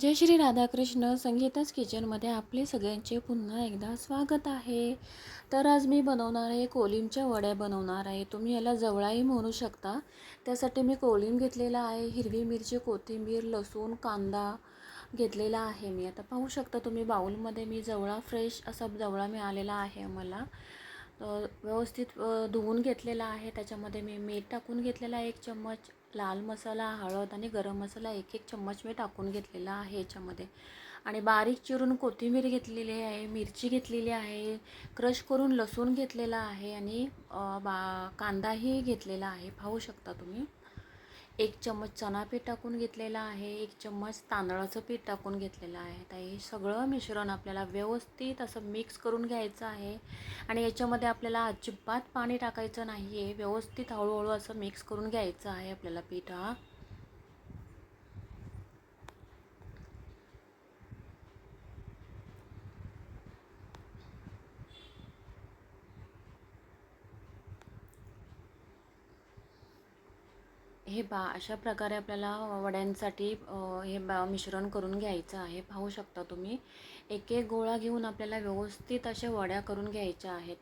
जय श्री राधाकृष्ण. संगीताच किचनमध्ये आपले सगळ्यांचे पुन्हा एकदा स्वागत आहे. तर आज मी बनवणार आहे कोलिमच्या वड्या बनवणार आहे. तुम्ही याला जवळाही म्हणू शकता. त्यासाठी मी कोलिम घेतलेला आहे हिरवी मिरची कोथिंबीर लसूण कांदा घेतलेला आहे मी. आता पाहू शकता तुम्ही बाऊलमध्ये मी जवळा फ्रेश असा जवळा मिळालेला आहे मला. व्यवस्थित धुवून घेतलेला आहे. त्याच्यामध्ये मी मीठ टाकून घेतलेला आहे एक चम्मच. लाल मसाला हळद आणि गरम मसाला एक एक चम्मच मी टाकून घेतलेला आहे याच्यामध्ये. आणि बारीक चिरून कोथिंबीर घेतलेली आहे मिरची घेतलेली आहे क्रश करून लसूण घेतलेला आहे आणि बा कांदाही घेतलेला आहे. पाहू शकता तुम्ही? एक चम्मच चणा पीठ टाकून घेतलेला आहे एक चम्मच तांदळाचं पीठ टाकून घेतलेलं आहे. तर हे सगळं मिश्रण आपल्याला व्यवस्थित असं मिक्स करून घ्यायचं आहे आणि याच्यामध्ये आपल्याला अजिबात पाणी टाकायचं नाही आहे व्यवस्थित हळूहळू असं मिक्स करून घ्यायचं आहे आपल्याला पीठ हा. हे बा अशा प्रकारे आपल्याला वड्यांसाठी हे बा मिश्रण करून घ्यायचं आहे. पाहू शकता तुम्ही एक एक गोळा घेऊन आपल्याला व्यवस्थित अशा वड्या करून घ्यायच्या आहेत.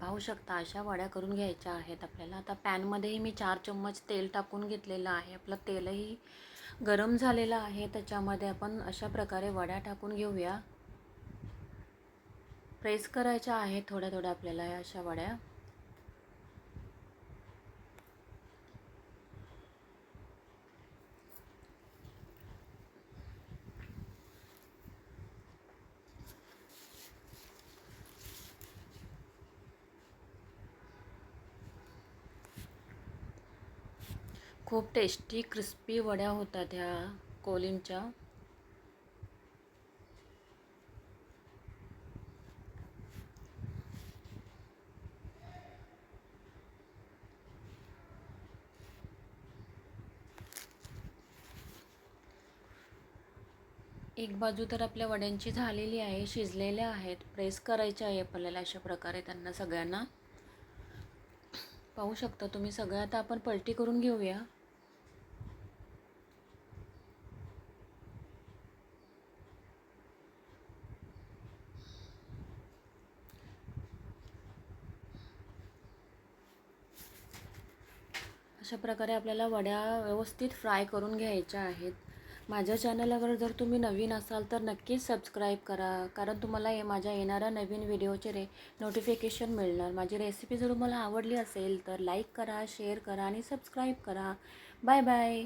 पाहू शकता अशा वड्या करून घ्यायच्या आहेत आपल्याला. आता पॅनमध्येही मी चार चम्मच तेल टाकून घेतलेलं आहे. आपलं तेलही गरम झालेलं आहे. त्याच्यामध्ये आपण अशा प्रकारे वड्या टाकून घेऊया. प्रेस करायच्या आहेत थोड्या थोड्या आपल्याला या अशा वड्या. खूप टेस्टी क्रिस्पी वड्या होतात ह्या कोलिमच्या एक बाजू तर आपल्या वड्यांची झालेली आहे शिजलेल्या आहेत. प्रेस करायचे आहे आपल्याला अशा प्रकारे त्यांना सगळ्यांना. पाहू शकता तुम्ही सगळ्या आता आपण पलटी करून घेऊया. अशा प्रकारे आपल्याला वड्या व्यवस्थित फ्राय करून घ्यायच्या आहेत. माझ्या चॅनलवर जर तुम्ही नवीन असाल तर नक्कीच सबस्क्राईब करा. कारण तुम्हाला हे माझ्या येणाऱ्या नवीन व्हिडिओचे रे नोटिफिकेशन मिळणार. माझी रेसिपी जर तुम्हाला आवडली असेल तर लाईक करा शेअर करा आणि सबस्क्राईब करा. Bye bye